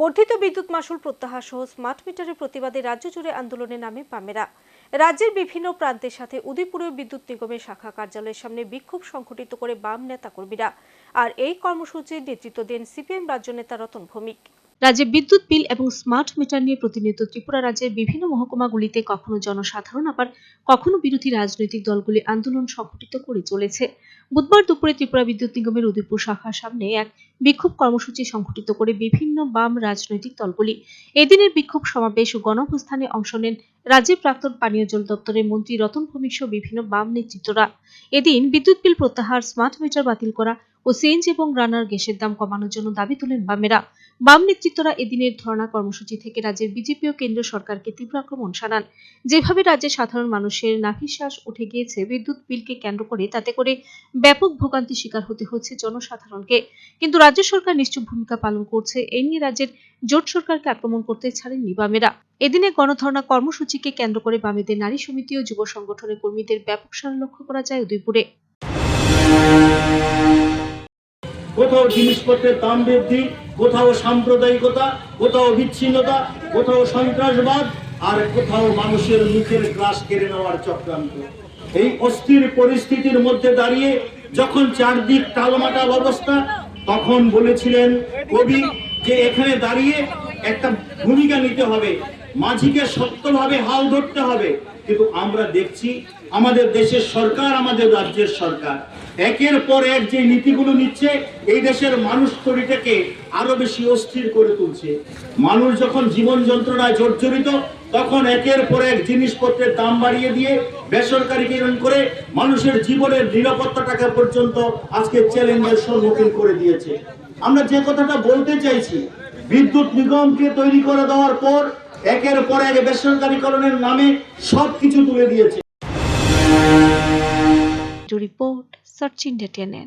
বর্ধিত বিদ্যুৎ মাসুল প্রত্যাহার সহ স্মার্ট মিটারের প্রতিবাদে রাজ্য জুড়ে আন্দোলনে নামে পামেরা। রাজ্যের বিভিন্ন প্রান্তের সাথে উদয়পুরের বিদ্যুৎ নিগমের শাখা কার্যালয়ের সামনে বিক্ষোভ সংঘটিত করে বাম নেতাকর্মীরা। আর এই কর্মসূচির নেতৃত্ব দেন সিপিএম রাজ্য নেতা রতন ভৌমিক। রাজ্যে বিদ্যুৎ বিল এবং স্মার্ট মিটার নিয়ে প্রতিনিয়ত ত্রিপুরা রাজ্যের বিভিন্ন মহকুমাগুলিতে কখনো জনসাধারণ, আবার কখনো বিরোধী রাজনৈতিক দলগুলি আন্দোলন সংঘটিত করে চলেছে। বুধবার দুপুরে ত্রিপুরা বিদ্যুৎ নিগমের উদয়পুর শাখার সামনে এক বিক্ষোভ কর্মসূচি সংঘটিত করে বিভিন্ন বাম রাজনৈতিক দলগুলি। এদিনের বিক্ষোভ সমাবেশ ও গণঅবস্থানে অংশ নেন রাজ্যের প্রাক্তন পানীয় জল দপ্তরের মন্ত্রী রতন ভৌমিক সহ বিভিন্ন বাম নেতৃত্বরা। এদিন বিদ্যুৎ বিল প্রত্যাহার, স্মার্ট মিটার বাতিল করা ও সিএনজি এবং রানার গ্যাসের দাম কমানোর জন্য দাবি তোলেন বামেরা। বাম নেতৃত্বরা এদিনের ধর্ণা কর্মসূচি থেকে রাজ্যের বিজেপি ও কেন্দ্রীয় সরকারকে তীব্র আক্রমণ শানান। যেভাবে রাজ্যের সাধারণ মানুষের নাভিশ্বাস উঠে গিয়েছে, বিদ্যুৎ বিলকে কেন্দ্র করে তাতে করে ব্যাপক ভোগান্তি শিকার হতে হচ্ছে জনসাধারণকে। কিন্তু রাজ্য সরকার নিশ্চুপ ভূমিকা পালন করছে এই নিয়ে রাজ্যের জোট সরকারকে আক্রমণ করতে ছাড়েননি বামেরা। এদিনে গণধর্ণা কর্মসূচিকে কেন্দ্র করে বামেদের নারী সমিতি ও যুব সংগঠনের কর্মীদের ব্যাপক সারা লক্ষ্য করা যায় উদয়পুরে। কোথাও জিনিসপত্রের দাম বৃদ্ধি, কোথাও সাম্প্রদায়িকতা, কোথাও বিচ্ছিন্নতা, কোথাও সন্ত্রাসবাদ, আর কোথাও মানুষের মুখের গ্রাস কেড়ে নেওয়ার চক্রান্ত। এই অস্থির পরিস্থিতির মধ্যে দাঁড়িয়ে যখন চারদিক টালমাটাল অবস্থা, তখন বলেছিলেন কবি যে এখানে দাঁড়িয়ে একটা ভূমিকা নিতে হবে। মাঝিকে শক্তভাবে হাল ধরতে হবে। কিন্তু আমরা দেখছি আমাদের দেশের সরকার, আমাদের রাজ্যের সরকার। একের পর এক যে নীতিগুলো নিচ্ছে, এই দেশের মানুষ তরিটাকে আরও বেশি অস্থির করে তুলছে। মানুষ যখন জীবন যন্ত্রণায় জর্জরিত, তখন একের পর এক জিনিসপত্রের দাম বাড়িয়ে দিয়ে বেসরকারীকরণ করে মানুষের জীবনের নিরাপত্তাটাকে পর্যন্ত আজকে চ্যালেঞ্জের সম্মুখীন করে দিয়েছে। আমরা যে কথাটা বলতে চাইছি, বিদ্যুৎ নিগমকে তৈরি করে দেওয়ার পর একের পর এক বেসরকারীকরণের নামে সবকিছু তুলে দিয়েছে। Report search India